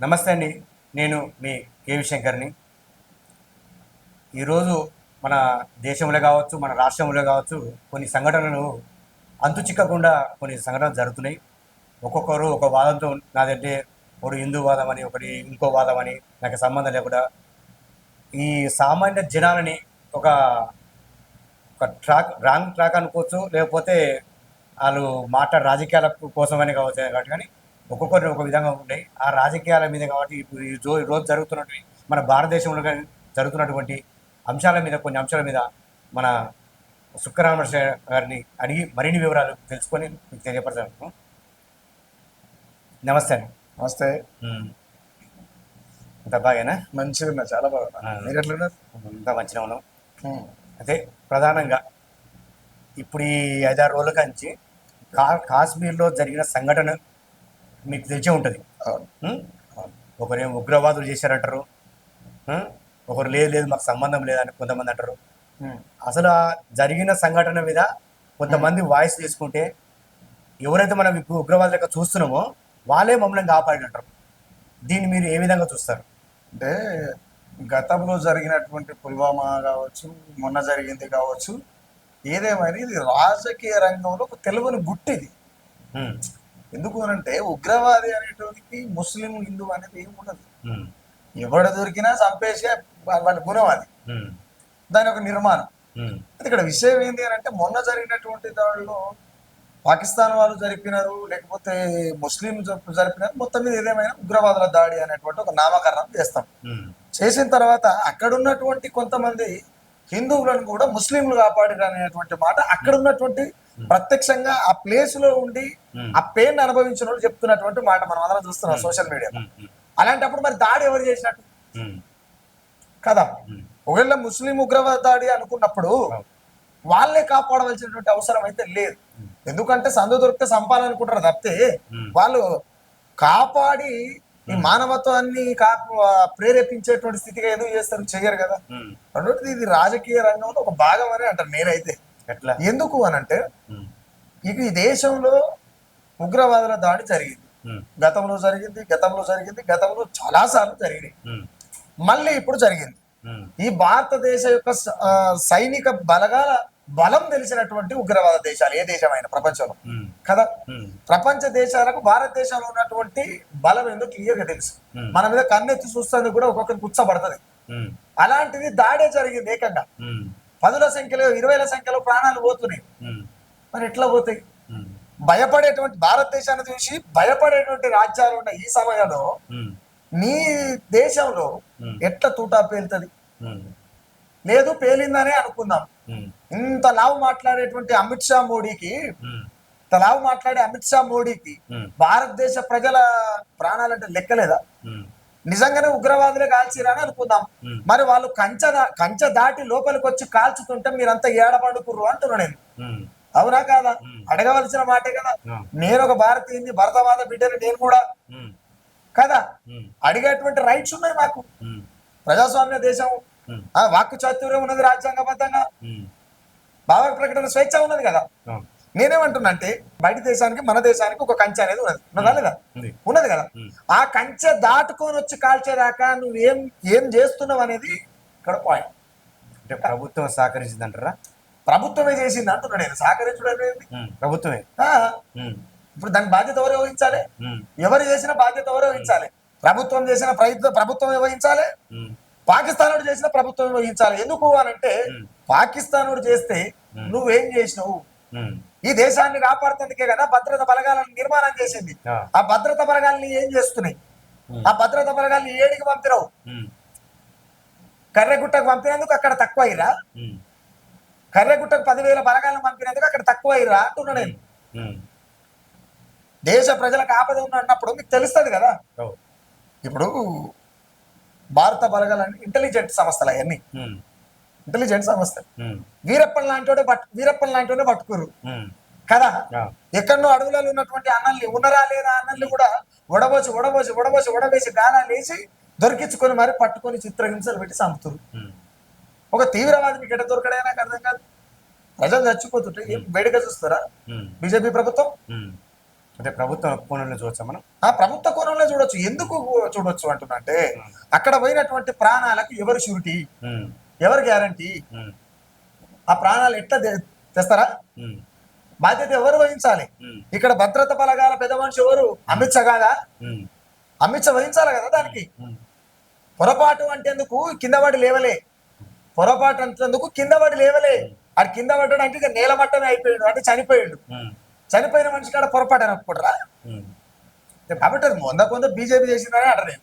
నమస్తే అండి. నేను మీ కేవి శంకర్ని ఈరోజు మన దేశంలో కావచ్చు మన రాష్ట్రంలో కావచ్చు కొన్ని సంఘటనలు అంతు చిక్కకుండా కొన్ని సంఘటనలు జరుగుతున్నాయి. ఒక్కొక్కరు ఒక వాదంతో నాదంటే ఒకడు హిందూ వాదం అని ఒకటి ఇంకో వాదం అని నాకు సంబంధం లేకుండా ఈ సామాన్య జనాలని ఒక ఒక ట్రాక్ రాంగ్ ట్రాక్ అనుకోవచ్చు లేకపోతే వాళ్ళు మాట్లాడే రాజకీయాల కోసమని కావచ్చు కాబట్టి కానీ ఒక్కొక్కరిని ఒక విధంగా ఉంటాయి ఆ రాజకీయాల మీద కాబట్టి ఇప్పుడు ఈ రో- ఈ రోజు జరుగుతున్నటువంటి మన భారతదేశంలో కానీ జరుగుతున్నటువంటి అంశాల మీద కొన్ని అంశాల మీద మన సుక్కరామ గారిని అడిగి మరిన్ని వివరాలు తెలుసుకొని మీకు తెలియపరచాను నమస్తే నమస్తే. అంత బాగేనా? మంచిగా ఉన్నా చాలా ఎట్లున్నారు? అంతా మంచిగా ఉన్నాం. అయితే ప్రధానంగా ఇప్పుడు ఈ ఐదారు రోజుల కంచి కాశ్మీర్లో జరిగిన సంఘటన మీకు తెలిసే ఉంటుంది? ఒకరేమో ఉగ్రవాదులు చేశారంటారు? ఒకరు లేదు లేదు మాకు సంబంధం లేదని కొంతమంది అంటారు. అసలు జరిగిన సంఘటన మీద కొంతమంది వాయిస్ తీసుకుంటే ఎవరైతే మనం ఇప్పుడు ఉగ్రవాదులు లెక్క చూస్తున్నామో వాళ్ళే మమ్మల్ని కాపాడినంటారు దీన్ని మీరు ఏ విధంగా చూస్తారు? అంటే గతంలో జరిగినటువంటి పుల్వామా కావచ్చు మొన్న జరిగింది కావచ్చు ఏదేమైనా ఇది రాజకీయ రంగంలో ఒక తెలివని గుట్టిది. ఎందుకు అనంటే ఉగ్రవాది అనేటువంటి ముస్లిం హిందూ అనేది ఏమి ఉండదు. ఎవడ దొరికినా చంపేసే వాళ్ళ గుణం అది. దాని ఒక నిర్మాణం ఇక్కడ విషయం ఏంటి అని అంటే మొన్న జరిగినటువంటి దానిలో పాకిస్తాన్ వాళ్ళు జరిపినారు లేకపోతే ముస్లిం జరిపినారు మొత్తం మీద ఏదేమైనా ఉగ్రవాదుల దాడి అనేటువంటి ఒక నామకరణం చేస్తాం. చేసిన తర్వాత అక్కడ ఉన్నటువంటి కొంతమంది హిందువులను కూడా ముస్లింలు కాపాడారు అనేటువంటి మాట అక్కడ ఉన్నటువంటి ప్రత్యక్షంగా ఆ ప్లేస్లో ఉండి ఉం. ఆ పెయిన్ అనుభవించిన వాళ్ళు చెప్తున్నటువంటి మాట మనం అందరం చూస్తున్నాం సోషల్ మీడియా ఉం. ఉం. అలాంటప్పుడు మరి దాడి ఎవరు చేసినట్టు. కదా. ఒకవేళ ముస్లిం ఉగ్రవాద దాడి అనుకున్నప్పుడు. వాళ్ళే కాపాడవలసినటువంటి అవసరం అయితే లేదు ఎందుకంటే సందు దొరికితే సంపాలనుకుంటారు తప్పితే. వాళ్ళు కాపాడి ఈ మానవత్వాన్ని కాపు ప్రేరేపించేటువంటి స్థితిగా ఎందుకు చేస్తారు చెయ్యరు కదా. రెండోది ఇది రాజకీయ రంగంలో ఒక భాగం అని అంటారు నేనైతే ఎందుకు అని అంటే. ఇక ఈ దేశంలో ఉగ్రవాదుల దాడి జరిగింది. గతంలో జరిగింది గతంలో జరిగింది గతంలో చాలా సార్లు జరిగినాయి ఉం. మళ్ళీ ఇప్పుడు జరిగింది. ఈ భారతదేశ యొక్క సైనిక బలగాల బలం తెలిసినటువంటి ఉగ్రవాద దేశాలు ఏ దేశమైనా ప్రపంచంలో. కదా. ప్రపంచ దేశాలకు భారతదేశంలో ఉన్నటువంటి బలం ఏందో క్లియర్గా తెలుసు. మన మీద కన్నెత్తి చూస్తుంది కూడా ఒక్కొక్కరికి కుచ్చబడుతుంది. అలాంటిది దాడే జరిగింది ఏకంగా. పదుల సంఖ్యలో ఇరవైల సంఖ్యలో ప్రాణాలు పోతున్నాయి. మరి ఎట్లా పోతాయి. భయపడేటువంటి భారతదేశాన్ని చూసి భయపడేటువంటి రాజ్యాలు ఉన్న ఈ సమయంలో. నీ దేశంలో. ఎట్లా తూటా పేలుతుంది. లేదు పేలిందనే అనుకుందాం. ఇంత లావు మాట్లాడేటువంటి అమిత్ షా మోడీకి. ఇంత లావు మాట్లాడే అమిత్ షా మోడీకి. భారతదేశ ప్రజల ప్రాణాలంటే లెక్కలేదా. నిజంగానే ఉగ్రవాదులే కాల్చిరని అనుకుందాం. మరి వాళ్ళు కంచె కంచె దాటి లోపలికి వచ్చి కాల్చుతుంటే మీరంతా ఏడపడుకుర్రు అంటున్నా నేను. అవునా కాదా. అడగవలసిన మాటే కదా. నేను ఒక భారతీయుని భరతవాద బిడ్డని నేను కూడా. కదా. అడిగేటువంటి రైట్స్ ఉన్నాయి మాకు. ప్రజాస్వామ్య దేశం వాక్కు చాతుర్యం ఉన్నది రాజ్యాంగబద్ధంగా. భావ ప్రకటన స్వేచ్ఛ ఉన్నది కదా. నేనేమంటున్నా అంటే బయట దేశానికి మన దేశానికి ఒక కంచె అనేది ఉన్నది ఉన్నదా లేదా. ఉన్నది కదా. ఆ కంచె దాటుకొని వచ్చి కాల్చేదాకా నువ్వు ఏం ఏం చేస్తున్నావు అనేది ఇక్కడ పాయింట్ అంటే ప్రభుత్వం సహకరించిందంటారా ప్రభుత్వమే చేసింది అంటున్నా నేను సహకరించడం. ప్రభుత్వమే. ఇప్పుడు దాని బాధ్యత ఎవరు వహించాలి. ఎవరు చేసిన బాధ్యత ఎవరు వహించాలి ప్రభుత్వం చేసిన ప్రయత్నం ప్రభుత్వం వహించాలి. పాకిస్తాన్ చేసిన ప్రభుత్వం వహించాలి ఎందుకు అనంటే. పాకిస్తాన్ చేస్తే. నువ్వేం చేసినావు. ఈ దేశాన్ని కాపాడుతందుకే కదా భద్రత బలగాలను నిర్మాణం చేసింది ఆ. భద్రత బలగాల్ని ఏం చేస్తున్నాయి. ఆ భద్రత బలగాల్ని ఏడికి పంపినావు. కర్రెగుట్టకు పంపినందుకు అక్కడ తక్కువ అయ్యిరా. కర్రెగుట్టకు పదివేల బలగాలను పంపినందుకు అక్కడ తక్కువ అయ్యిరా అంటున్నా నేను. దేశ ప్రజలకు ఆపద ఉన్నప్పుడు మీకు తెలుస్తుంది కదా. ఇప్పుడు భారత బలగాలని ఇంటెలిజెంట్ సంస్థలు అవన్నీ. ఇంటెలిజెంట్ సంస్థలు. ఉం. వీరప్పన్ లాంటి పట్టు వీరప్పన్ లాంటి పట్టుకురు. కదా. ఎక్కడో అడవులలో ఉన్నటువంటి అన్నల్ని ఉన్నరా లేరా అన్నల్ని కూడా ఉడబోసి ఉడబోసి ఉడబోసి ఉడబేసి గాలాలు వేసి దొరికించుకొని మరి పట్టుకొని చిత్రహింసలు పెట్టి చంపుతురు. ఒక తీవ్రవాది మీకు ఎట దొరకడే నాకు అర్థం కాదు. ప్రజలు చచ్చిపోతుంటే ఏం వేడిగా చూస్తారా. బీజేపీ ప్రభుత్వం. అంటే ప్రభుత్వం కోణంలో చూడొచ్చా మనం? ఆ ప్రభుత్వ కోణంలో చూడొచ్చు. ఎందుకు చూడొచ్చు అంటున్నా అంటే అక్కడ పోయినటువంటి ప్రాణాలకు ఎవరు షూరిటీ? ఎవరు గ్యారంటీ? ఆ ప్రాణాలు ఎట్లా తెస్తారా? బాధ్యత ఎవరు వహించాలి? ఇక్కడ భద్రత బలగాల పెద్ద మనిషి ఎవరు? అమిత్ షా కాదా? అమిత్ షా వహించాలి కదా దానికి? పొరపాటు అంటేందుకు కింద పడి లేవలే. పొరపాటు అంటేందుకు కింద పడి లేవలే. ఆడు కింద పడ్డాడు అంటే ఇక నేల మట్టమే అయిపోయాడు అంటే చనిపోయాడు. చనిపోయిన మనిషి కాడ పొరపాటు అనుకుంటారా ఉమ్. కాబట్టి అది వంద కొంత బీజేపీ చేసిందని అంటారు నేను.